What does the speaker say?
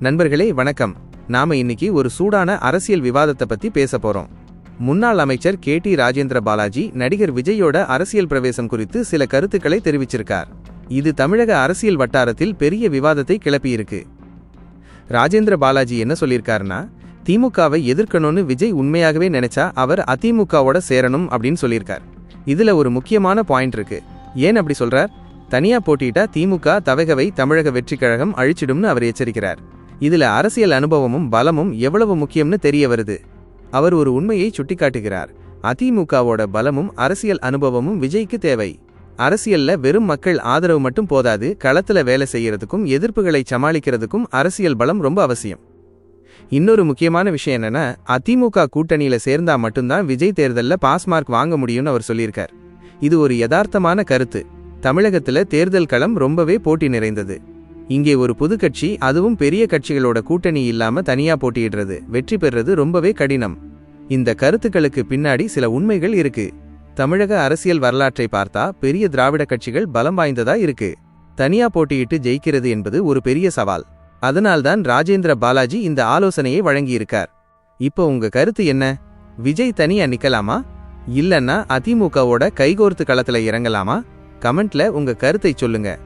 நண்பர்களே வணக்கம். நாம இன்னைக்கு ஒரு சூடான அரசியல் விவாதத்தை பத்தி பேச போறோம். முன்னாள் அமைச்சர் கே. டி. ராஜேந்திர பாலாஜி நடிகர் விஜயோட அரசியல் பிரவேசம் குறித்து சில கருத்துக்களை தெரிவிச்சிருக்கார். இது தமிழக அரசியல் வட்டாரத்தில் பெரிய விவாதத்தை கிளப்பியிருக்கு. ராஜேந்திர பாலாஜி என்ன சொல்லியிருக்காருன்னா திமுகவை எதிர்க்கணும்னு விஜய் உண்மையாகவே நினைச்சா அவர் அதிமுகவோட சேரணும் அப்படின்னு சொல்லியிருக்கார். இதுல ஒரு முக்கியமான பாயிண்ட் இருக்கு. ஏன் அப்படி சொல்றார்? தனியா போட்டியிட்டா திமுக தவகவை தமிழக வெற்றி கழகம் அழிச்சிடும்னு அவர் எச்சரிக்கிறார். இதுல அரசியல் அனுபவமும் பலமும் எவ்வளவு முக்கியம்னு தெரிய வருது. அவர் ஒரு உண்மையை சுட்டிக்காட்டுகிறார். அதிமுகவோட பலமும் அரசியல் அனுபவமும் விஜய்க்கு தேவை. அரசியல்ல வெறும் மக்கள் ஆதரவு மட்டும் போதாது களத்துல வேலை செய்யறதுக்கும் எதிர்ப்புகளை சமாளிக்கிறதுக்கும் அரசியல் பலம் ரொம்ப அவசியம். இன்னொரு முக்கியமான விஷயம் என்னன்னா அதிமுக கூட்டணியில சேர்ந்தா மட்டும்தான் விஜய் தேர்தல்ல பாஸ் மார்க் வாங்க முடியும்னு அவர் சொல்லியிருக்கார். இது ஒரு யதார்த்தமான கருத்து. தமிழகத்துல தேர்தல் களம் ரொம்பவே போட்டி நிறைந்தது. இங்கே ஒரு புது கட்சி அதுவும் பெரிய கட்சிகளோட கூட்டணி இல்லாம தனியா போட்டியிடுறது வெற்றி பெறுறது ரொம்பவே கடினம். இந்த கருத்துக்களுக்கு பின்னாடி சில உண்மைகள் இருக்கு. தமிழக அரசியல் வரலாற்றை பார்த்தா பெரிய திராவிட கட்சிகள் பலம் வாய்ந்ததா இருக்கு. தனியா போட்டியிட்டு ஜெயிக்கிறது என்பது ஒரு பெரிய சவால். அதனால்தான் ராஜேந்திர பாலாஜி இந்த ஆலோசனையை வழங்கியிருக்கார். இப்போ உங்க கருத்து என்ன? விஜய் தனியா நிக்கலாமா? இல்லன்னா அதிமுகவோட கைகோர்த்து களத்துல இறங்கலாமா? கமெண்ட்ல உங்க கருத்தை சொல்லுங்க.